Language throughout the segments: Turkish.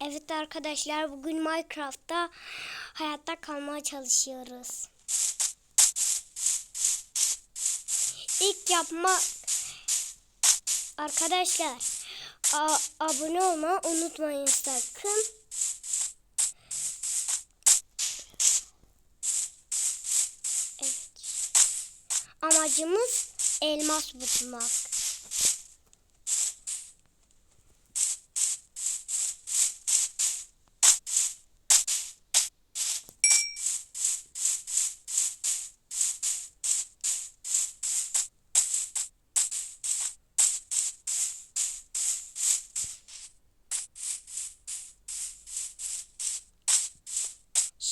Evet arkadaşlar bugün Minecraft'ta hayatta kalmaya çalışıyoruz. İlk yapma arkadaşlar abone olmayı unutmayın sakın. Evet. Amacımız elmas bulmak.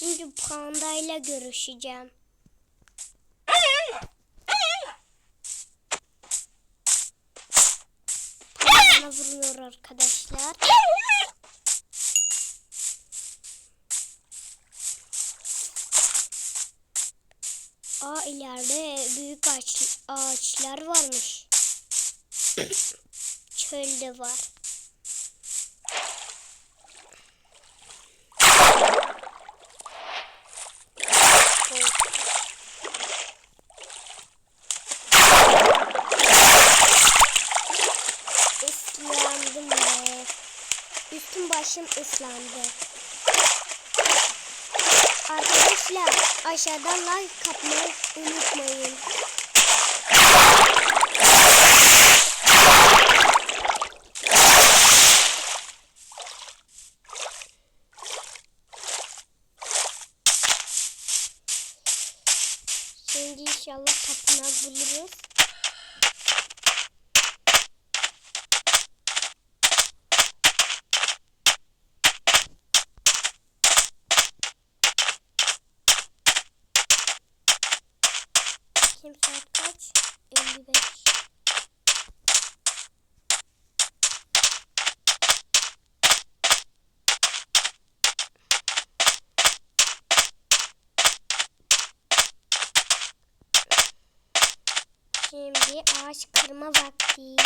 Şimdi panda ile görüşeceğim. Panda bana vurmuyor arkadaşlar. Aa ileride büyük ağaç, ağaçlar varmış. Çölde var. Başım ıslandı. Arkadaşlar aşağıdan like atmayı unutmayın. Şimdi inşallah tapınak buluruz. Bakayım saat kaç? 55. Şimdi ağaç kırma vakti.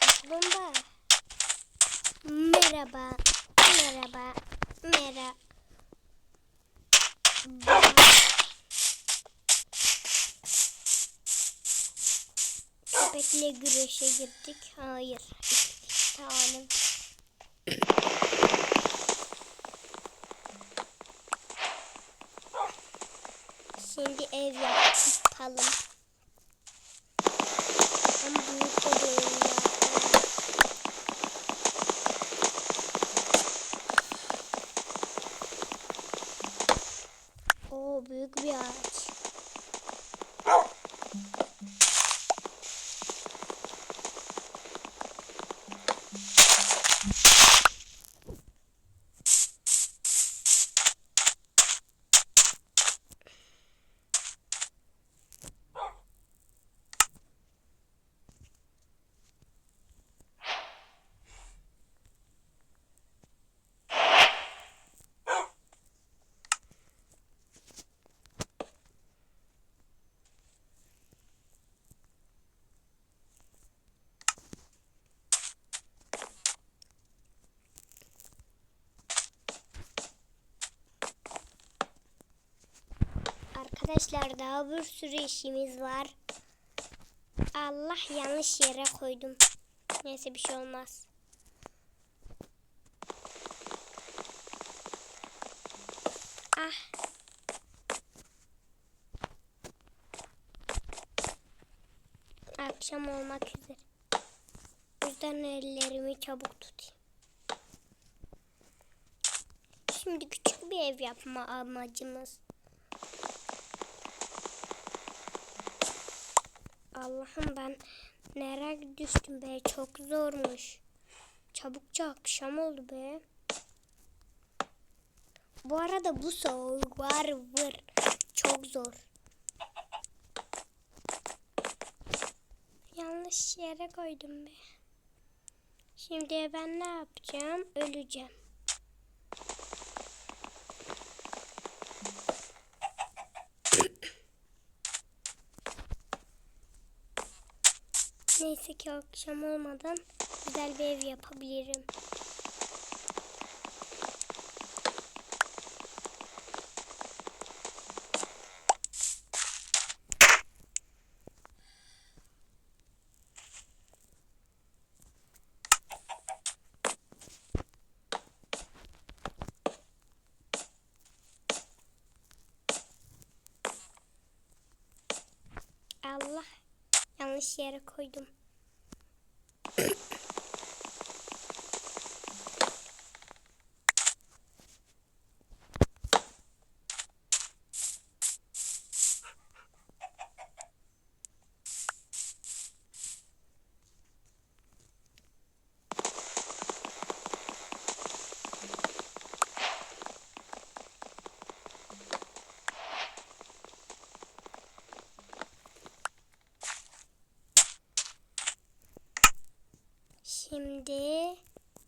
Kaplumbağa. Merhaba. Merhaba. Merhaba. Köpekle güreşe girdik. Hayır. Tamam. Şimdi ev yapalım. Bir ağaç. Arkadaşlar daha bir sürü işimiz var. Allah yanlış yere koydum. Neyse bir şey olmaz. Ah. Akşam olmak üzere. O ellerimi çabuk tutayım. Şimdi küçük bir ev yapma amacımız. Allah'ım ben nereye düştüm be çok zormuş. Çabukça akşam oldu be. Bu arada bu soğuk var var. Çok zor. Yanlış yere koydum be. Şimdi ben ne yapacağım? Öleceğim. Neyse ki akşam olmadan güzel bir ev yapabilirim. Allah yanlış yere koydum. Şimdi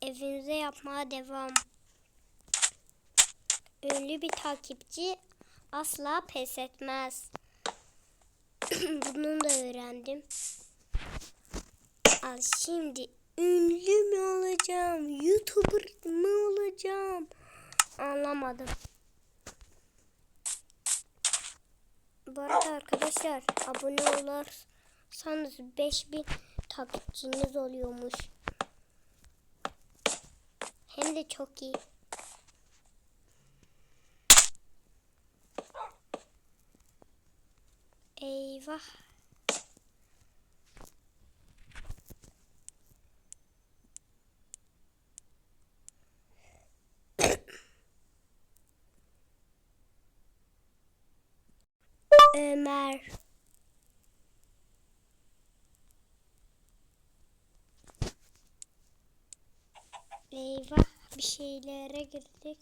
evinize yapmaya devam. Ünlü bir takipçi asla pes etmez. Bunu da öğrendim. Al şimdi ünlü mü olacağım? YouTuber mı olacağım? Anlamadım. Bu arada arkadaşlar abone olursanız 5000 takipçiniz oluyormuş. Hem de çok iyi. Eyvah. Ömer. Eyvah şeylere girdik.